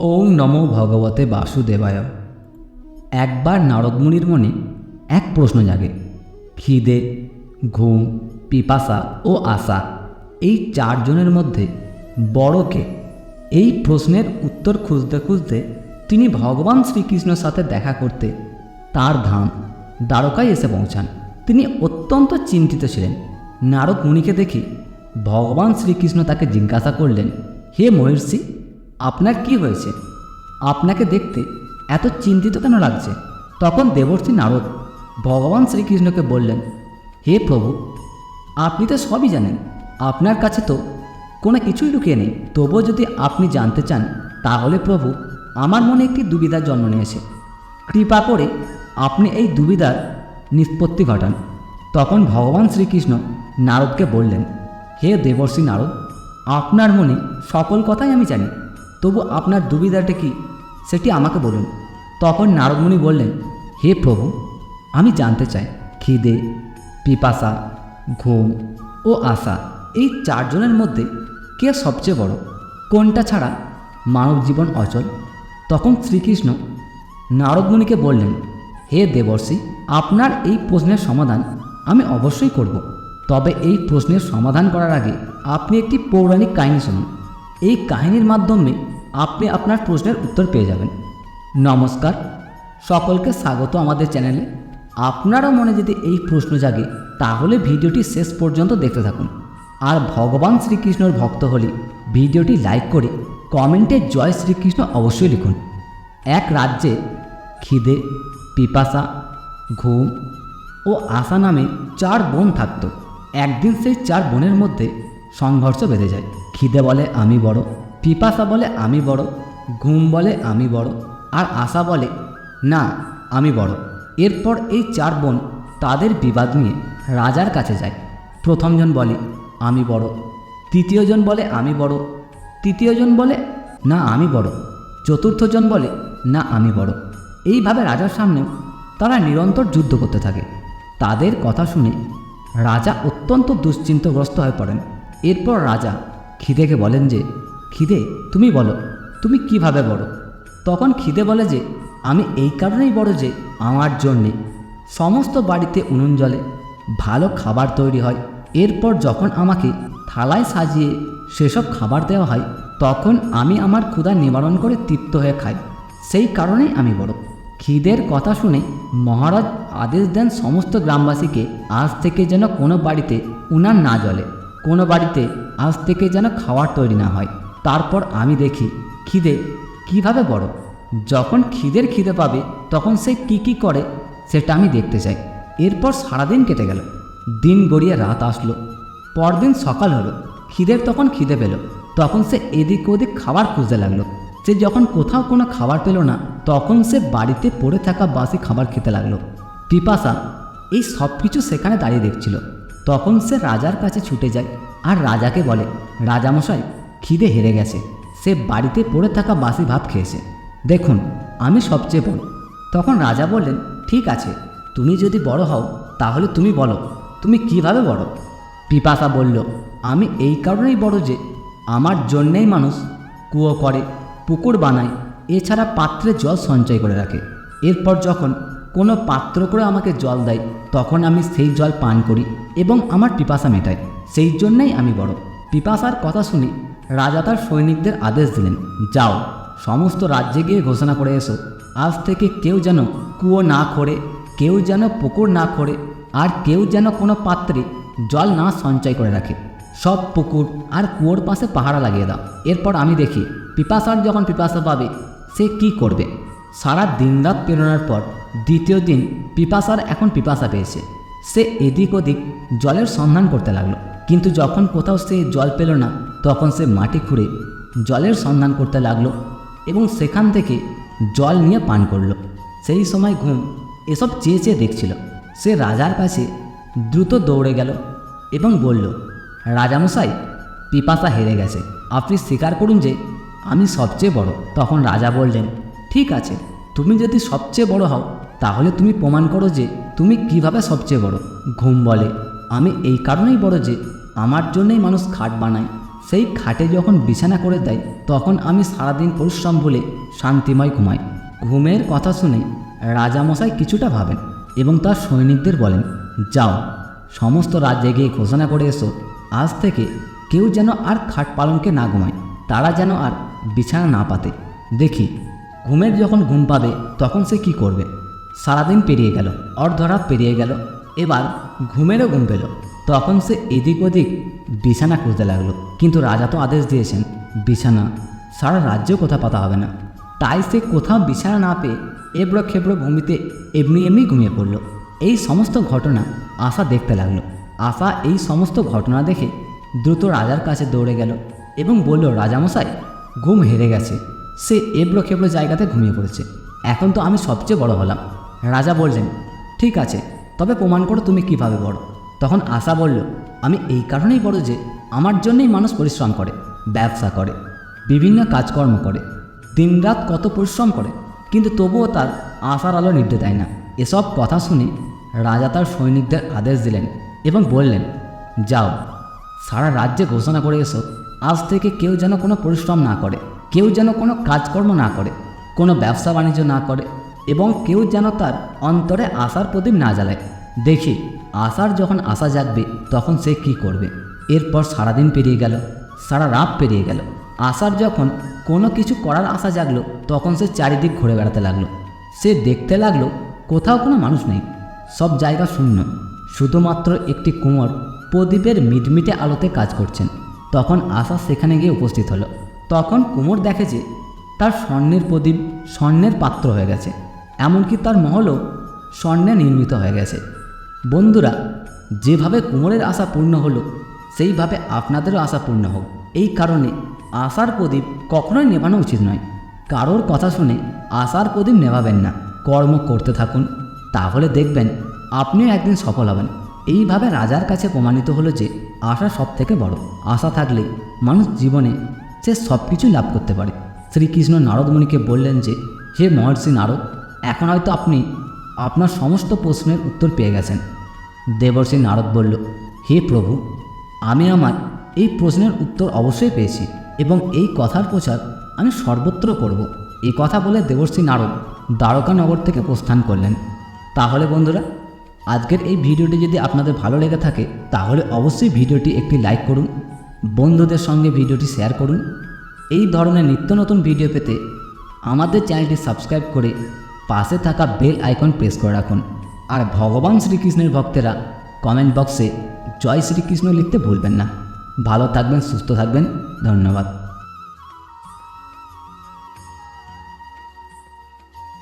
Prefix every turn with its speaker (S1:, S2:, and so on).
S1: ওং নমো ভগবতে বাসুদেবায়। একবার নারদমুনির মনে এক প্রশ্ন জাগে। খিদে, ঘুম, পিপাসা ও আশা এই চারজনের মধ্যে বড় কে? এই প্রশ্নের উত্তর খুঁজতে খুঁজতে তিনি ভগবান শ্রীকৃষ্ণের সাথে দেখা করতে তার ধাম দ্বারকায় এসে পৌঁছান। তিনি অত্যন্ত চিন্তিত ছিলেন। নারদ মুনিকে দেখি ভগবান শ্রীকৃষ্ণ তাকে জিজ্ঞাসা করলেন, হে মহর্ষি আপনার কি হয়েছে? আপনাকে দেখতে এত চিন্তিত কেন লাগছে? তখন দেবর্ষী নারদ ভগবান শ্রীকৃষ্ণকে বললেন, হে প্রভু, আপনি তো সবই জানেন। আপনার কাছে তো কোনো কিছুই লুকিয়ে নেই। তবুও যদি আপনি জানতে চান, তাহলে প্রভু আমার মনে একটি দুবিধার জন্ম নিয়েছে। কৃপা করে আপনি এই দুবিধার নিষ্পত্তি ঘটান। তখন ভগবান শ্রীকৃষ্ণ নারদকে বললেন, হে দেবর্ষী নারদ, আপনার মনে সকল কথাই আমি জানি। তবু আপনার দুবিধাটা কি? সেটি আমাকে বলুন। তখন নারদমুনি বললেন, হে প্রভু, আমি জানতে চাই, খিদে, পিপাসা, ঘুম ও আশা, এই চারজনের মধ্যে কে সবচেয়ে বড়? কোনটা ছাড়া মানব জীবন অচল? তখন শ্রীকৃষ্ণ নারদমুনিকে বললেন, হে দেবর্ষি, আপনার এই প্রশ্নের সমাধান আমি অবশ্যই করব। তবে এই প্রশ্নের সমাধান করার আগে আপনি একটি পৌরাণিক কাহিনী শুনুন। এই কাহিনীর মাধ্যমে আপনি আপনার প্রশ্নের উত্তর পেয়ে যাবেন। নমস্কার, সকলকে স্বাগত আমাদের চ্যানেলে। আপনারও মনে যদি এই প্রশ্ন জাগে, তাহলে ভিডিওটি শেষ পর্যন্ত দেখতে থাকুন। আর ভগবান শ্রীকৃষ্ণর ভক্ত হলে ভিডিওটি লাইক করে কমেন্টে জয় শ্রীকৃষ্ণ অবশ্যই লিখুন। এক রাজ্যে খিদে, পিপাসা, ঘুম ও আশা নামে চার বোন থাকত। একদিন সেই চার বোনের মধ্যে সংঘর্ষ বেঁধে যায়। খিদে বলে আমি বড়, পিপাসা বলে আমি বড়, ঘুম বলে আমি বড়, আর আশা বলে, না, আমি বড়। এরপর এই চার বোন তাদের বিবাদ নিয়ে রাজার কাছে যায়। প্রথমজন বলে, আমি বড়। তৃতীয়জন বলে, আমি বড়। তৃতীয়জন বলে, না, আমি বড়। চতুর্থজন বলে, না, আমি বড়। এইভাবে রাজার সামনেও তারা নিরন্তর যুদ্ধ করতে থাকে। তাদের কথা শুনে রাজা অত্যন্ত দুশ্চিন্তগ্রস্ত হয়ে পড়েন। এরপর রাজা খিদেকে বলেন যে, খিদে, তুমি বলো, তুমি কীভাবে বড়? তখন খিদে বলে যে, আমি এই কারণেই বড় যে, আমার জন্যে সমস্ত বাড়িতে উনুন জলে ভালো খাবার তৈরি হয়। এরপর যখন আমাকে থালায় সাজিয়ে সেসব খাবার দেওয়া হয়, তখন আমি আমার ক্ষুধা নিবারণ করে তৃপ্ত হয়ে খাই। সেই কারণেই আমি বড়। খিদের কথা শুনে মহারাজ আদেশ দেন সমস্ত গ্রামবাসীকে আজ থেকে যেন কোনো বাড়িতে উনান না জ্বলে। কোনো বাড়িতে আজ থেকে যেন খাবার তৈরি না হয়। তারপর আমি দেখি, খিদে, কীভাবে বড়? যখন খিদের খিদে পাবে, তখন সে কি কি করে, সেটা আমি দেখতে চাই। এরপর সারাদিন কেটে গেল। দিন গড়িয়ে রাত আসলো। পরদিন সকাল হলো। খিদের তখন খিদে পেল। তখন সে এদিক ওদিক খাবার খুঁজতে লাগল। সে যখন কোথাও কোনো খাবার পেল না, তখন সে বাড়িতে পড়ে থাকা বাসি খাবার খেতে লাগল। পিপাসা, এই সব কিছু সেখানে দাঁড়িয়ে দেখছিল। তখন সে রাজার কাছে ছুটে যায় আর রাজাকে বলে, রাজামশাই, খিদে হেরে গেছে। সে বাড়িতে পড়ে থাকা বাসি ভাত খেয়েছে। দেখুন, আমি সবচেয়ে বড়। তখন রাজা বললেন, ঠিক আছে, তুমি যদি বড় হও, তাহলে তুমি বলো, তুমি কীভাবে বড়? পিপাসা বলল, আমি এই কারণেই বড় যে আমার জন্যেই মানুষ কুয়ো করে, পুকুর বানায়, এছাড়া পাত্রে জল সঞ্চয় করে রাখে। এরপর যখন কোনো পাত্র করে আমাকে জল দেয়, তখন আমি সেই জল পান করি এবং আমার পিপাসা মেটাই। সেই জন্যেই আমি বড়। পিপাসার কথা শুনে রাজা তার সৈনিকদের আদেশ দিলেন, যাও, সমস্ত রাজ্যে গিয়ে ঘোষণা করে এসো। আজ থেকে কেউ যেন কুয়ো না খোঁড়ে, কেউ যেন পুকুর না খোঁড়ে, আর কেউ যেন কোনো পাত্রে জল না সঞ্চয় করে রাখে। সব পুকুর আর কুয়োর পাশে পাহারা লাগিয়ে দাও। এরপর আমি দেখি পিপাসার যখন পিপাসা পাবে, সে কি করবে? সারা দিনরাত পেরোনোর পর দ্বিতীয় দিন পিপাসার এখন পিপাসা পেয়েছে। সে এদিক ওদিক জলের সন্ধান করতে লাগল। কিন্তু যখন কোথাও সে জল পেল না, তখন সে মাটি খুঁড়ে জলের সন্ধান করতে লাগল এবং সেখান থেকে জল নিয়ে পান করল। সেই সময় ঘুম এসব চেয়ে চেয়ে দেখছিল। সে রাজার কাছে দ্রুত দৌড়ে গেল এবং বলল, রাজামশাই, পিপাসা হেরে গেছে। আপনি স্বীকার করুন যে আমি সবচেয়ে বড়। তখন রাজা বললেন, ঠিক আছে। তুমি যদি সবচেয়ে বড় হও, তাহলে তুমি প্রমাণ করো যে তুমি কীভাবে সবচেয়ে বড়। ঘুম বলে, আমি এই কারণেই বড় যে আমার জন্যই মানুষ খাট বানায়। সেই খাটে যখন বিছানা করে দেয়, তখন আমি সারাদিন পরিশ্রম বলে শান্তিময় ঘুমাই। ঘুমের কথা শুনে রাজামশাই কিছুটা ভাবেন এবং তার সৈনিকদের বলেন, যাও, সমস্ত রাজ্যে গিয়ে ঘোষণা করে এসো। আজ থেকে কেউ যেন আর খাট পালনকে না ঘুমায়। তারা যেন আর বিছানা না পাতে। দেখি ঘুমের যখন ঘুম পাবে, তখন সে কি করবে? সারাদিন পেরিয়ে গেল, অর্ধরাত পেরিয়ে গেল, এবার ঘুমেরও ঘুম পেল। তখন সে এদিক ওদিক বিছানা খুঁজতে লাগল। কিন্তু রাজা তো আদেশ দিয়েছেন, বিছানা সারা রাজ্যেও কোথাও পাতা হবে না। তাই সে কোথাও বিছানা না পেয়ে এবড়ো খেবড়ো ভূমিতে এমনি এমনি ঘুমিয়ে পড়ল। এই সমস্ত ঘটনা আশা দেখতে লাগল। আশা এই সমস্ত ঘটনা দেখে দ্রুত রাজার কাছে দৌড়ে গেল এবং বলল, রাজামশাই, ঘুম হেরে গেছে। সে এবড়ো খেবড়ো জায়গাতে ঘুমিয়ে পড়েছে। এখন তো আমি সবচেয়ে বড় হলাম। রাজা বললেন, ঠিক আছে, তবে প্রমাণ করো তুমি কীভাবে বড়। তখন আশা বলল, আমি এই কারণেই বড় যে আমার জন্যই মানুষ পরিশ্রম করে, ব্যবসা করে, বিভিন্ন কাজকর্ম করে, দিনরাত কত পরিশ্রম করে, কিন্তু তবুও তার আশার আলো নিভতে দেয় না। এসব কথা শুনে রাজা তার সৈনিকদের আদেশ দিলেন এবং বললেন, যাও, সারা রাজ্যে ঘোষণা করে এসো, আজ থেকে কেউ যেন কোনো পরিশ্রম না করে। কেউ যেন কোনো কাজকর্ম না করে, কোনো ব্যবসা বাণিজ্য না করে এবং কেউ যেন তার অন্তরে আশার প্রদীপ না জ্বালায়। দেখি, আশার যখন আশা জাগবে, তখন সে কি করবে? এরপর সারাদিন পেরিয়ে গেল, সারা রাত পেরিয়ে গেল। আশার যখন কোনো কিছু করার আশা জাগলো, তখন সে চারিদিক ঘুরে বেড়াতে লাগল। সে দেখতে লাগল, কোথাও কোনো মানুষ নেই। সব জায়গা শূন্য। শুধুমাত্র একটি কুমোর প্রদীপের মিটমিটে আলোতে কাজ করছেন। তখন আশা সেখানে গিয়ে উপস্থিত হলো। তখন কুমোর দেখে যে তার স্বর্ণের প্রদীপ স্বর্ণের পাত্র হয়ে গেছে, এমনকি তার মহলও স্বর্ণে নির্মিত হয়ে গেছে। বন্ধুরা, যেভাবে কুমোরের আশা পূর্ণ হলো, সেইভাবে আপনাদেরও আশা পূর্ণ হোক। এই কারণে আশার প্রদীপ কখনোই নেভানো উচিত নয়। কারোর কথা শুনে আশার প্রদীপ নেভাবেন না। কর্ম করতে থাকুন, তাহলে দেখবেন আপনিও একদিন সফল হবেন। এইভাবে রাজার কাছে প্রমাণিত হলো যে আশা সব থেকে বড়। আশা থাকলে মানুষ জীবনে সে সব কিছু লাভ করতে পারে। শ্রীকৃষ্ণ নারদমণিকে বললেন যে, হে মহর্ষি নারদ, এখন হয়তো আপনি আপনার সমস্ত প্রশ্নের উত্তর পেয়ে গেছেন। দেবর্ষি নারদ বলল, হে প্রভু, আমি আমার এই প্রশ্নের উত্তর অবশ্যই পেয়েছি এবং এই কথার প্রচার আমি সর্বত্র করব। এই কথা বলে দেবর্ষি নারদ দ্বারকানগর থেকে প্রস্থান করলেন। তাহলে বন্ধুরা, আজকের এই ভিডিওটি যদি আপনাদের ভালো লেগে থাকে, তাহলে অবশ্যই ভিডিওটি একটি লাইক করুন বন্ধুদের সঙ্গে ভিডিওটি শেয়ার করুন। এই ধরনের নিত্য নতুন ভিডিও পেতে আমাদের চ্যানেলটি সাবস্ক্রাইব করে পাশে থাকা বেল আইকন প্রেস করে রাখুন। আর ভগবান শ্রীকৃষ্ণের ভক্তেরা কমেন্ট বক্সে জয় শ্রীকৃষ্ণ লিখতে ভুলবেন না। ভালো থাকবেন, সুস্থ থাকবেন। ধন্যবাদ।